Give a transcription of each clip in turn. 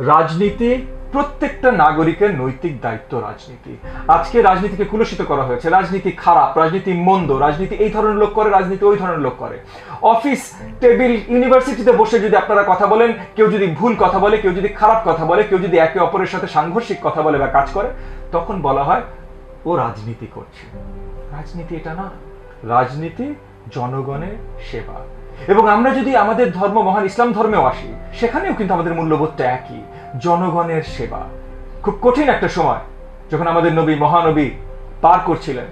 রাজনীতি প্রত্যেকটা নাগরিকের নৈতিক দায়িত্ব রাজনীতি। আজকে রাজনীতিকে কুলসিত করা হয়েছে। রাজনীতি খারাপ, রাজনীতি মন্দ, রাজনীতি এই ধরনের লোক করে, রাজনীতি ওই ধরনের লোক করে। অফিস, টেবিল, ইউনিভার্সিটিতে বসে যদি আপনারা কথা বলেন, কেউ যদি ভুল কথা বলে, কেউ যদি খারাপ কথা বলে, কেউ যদি একে অপরের সাথে সাংঘর্ষিক কথা বলে বা কাজ করে, তখন বলা হয়, ও রাজনীতি করছে। রাজনীতি এটা না। রাজনীতি জনগণের সেবা। এবং আমরা যদি আমাদের ধর্ম, মহান ইসলাম ধর্মেও আসি, সেখানেও কিন্তু আমাদের মূল্যবোধটা একই, জনগণের সেবা। খুব কঠিন একটা সময়, যখন আমাদের নবী, মহানবী পার করছিলেন।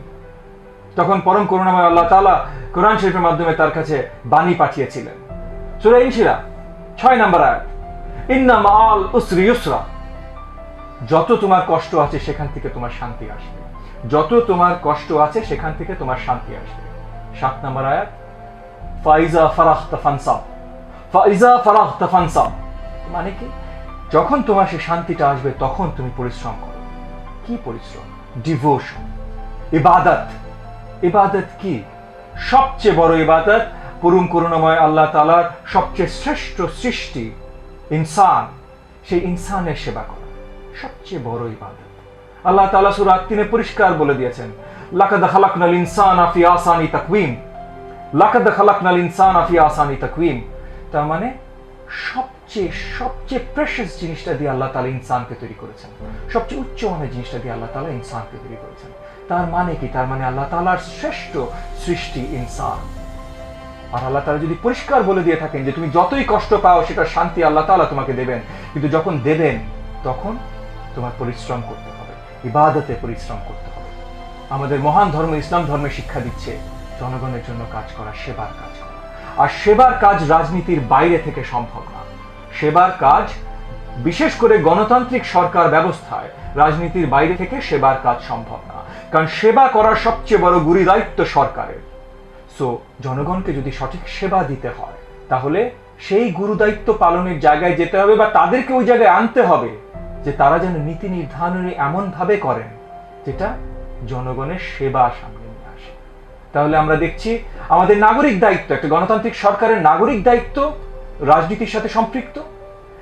তখন পরম করুণাময় আল্লাহ তাআলা কোরআন শরীফের মাধ্যমে তার কাছে বাণী পাঠিয়েছিলেন। সূরা ইনশিরা, ছয় নাম্বার আয়াত, ইন্না মাআল উসরি ইউসরা। যত তোমার কষ্ট আছে সেখান থেকে তোমার শান্তি আসবে। যত তোমার কষ্ট আছে সেখান থেকে তোমার শান্তি আসবে। সাত নাম্বার আয়াত ফাইজা ফারাহ ফানসাব ফাইজা ফারাহ ফানসাব মানে কি? যখন তোমার সে শান্তিটা আসবে, তখন তুমি পরিশ্রম করো। কি পরিশ্রম? ডিভোশন। ইবাদত। ইবাদত কি? সবচেয়ে বড় ইবাদত পরম করুণাময় আল্লাহ তাআলার সবচেয়ে শ্রেষ্ঠ সৃষ্টি ইনসান। সেই ইনসানের সেবা করা। সবচেয়ে বড় ইবাদত। আল্লাহ তালা সূরা তিনে পরিষ্কার বলে দিয়েছেন, লাকাদ খালাকনাল ইনসানা ফি আসানি তাকওয়িম। লাকাদ ইনসানা ফি আসানি তার মানে সবচেয়ে সবচেয়ে প্রেশাস জিনিসটা দিয়ে আল্লাহ তাআলা ইনসানকে তৈরি করেছেন। সবচেয়ে উচ্চ মানের জিনিসটা দিয়ে আল্লাহ তাআলা ইনসানকে তৈরি করেছেন। তার মানে কি? তার মানে আল্লাহ তাআলার শ্রেষ্ঠ সৃষ্টি ইনসান। আর আল্লাহ তাআলা যদি পরিষ্কার বলে দিয়ে থাকেন যে তুমি যতই কষ্ট পাও সেটা শান্তি আল্লাহ তাআলা তোমাকে দেবেন। কিন্তু যখন দেবেন, তখন তোমার পরিশ্রম করতে হবে। ইবাদতে পরিশ্রম করতে হবে। আমাদের মহান ধর্ম ইসলাম ধর্মে শিক্ষা দিচ্ছে। জনগণের জন্য কাজ করা, সেবার কাজ করা। আর সেবার কাজ রাজনীতির বাইরে থেকে সম্ভব না। সেবার কাজ, বিশেষ করে গণতান্ত্রিক সরকার ব্যবস্থায়, রাজনীতির বাইরে থেকে সেবার কাজ সম্ভব না। কারণ সেবা করার সবচেয়ে বড় গুরু দায়িত্ব সরকারের। সো জনগণকে যদি সঠিক সেবা দিতে হয়, তাহলে সেই গুরুদায়িত্ব পালনের জায়গায় যেতে হবে বা তাদেরকে ওই জায়গায় আনতে হবে যে তারা যেন নীতি নির্ধারণী এমন ভাবে করেন যেটা জনগণের সেবা সামনে তাহলে আমরা দেখছি আমাদের নাগরিক দায়িত্ব, একটা গণতান্ত্রিক সরকারের নাগরিক দায়িত্ব রাজনীতির সাথে সম্পৃক্ত।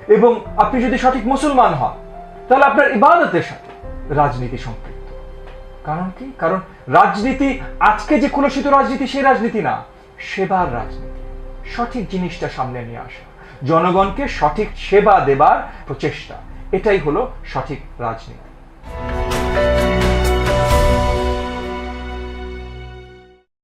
এবং আপনি যদি সঠিক মুসলমান হন, তাহলে আপনার ইবাদতের সাথে রাজনীতি সম্পৃক্ত। কারণ কি? কারণ রাজনীতি, আজকে যে কুলসিত রাজনীতি, সেই রাজনীতি না, সেবার রাজনীতি। সঠিক জিনিসটা সামনে নিয়ে আসা। জনগণকে সঠিক সেবা দেবার প্রচেষ্টা। এটাই হলো সঠিক রাজনীতি।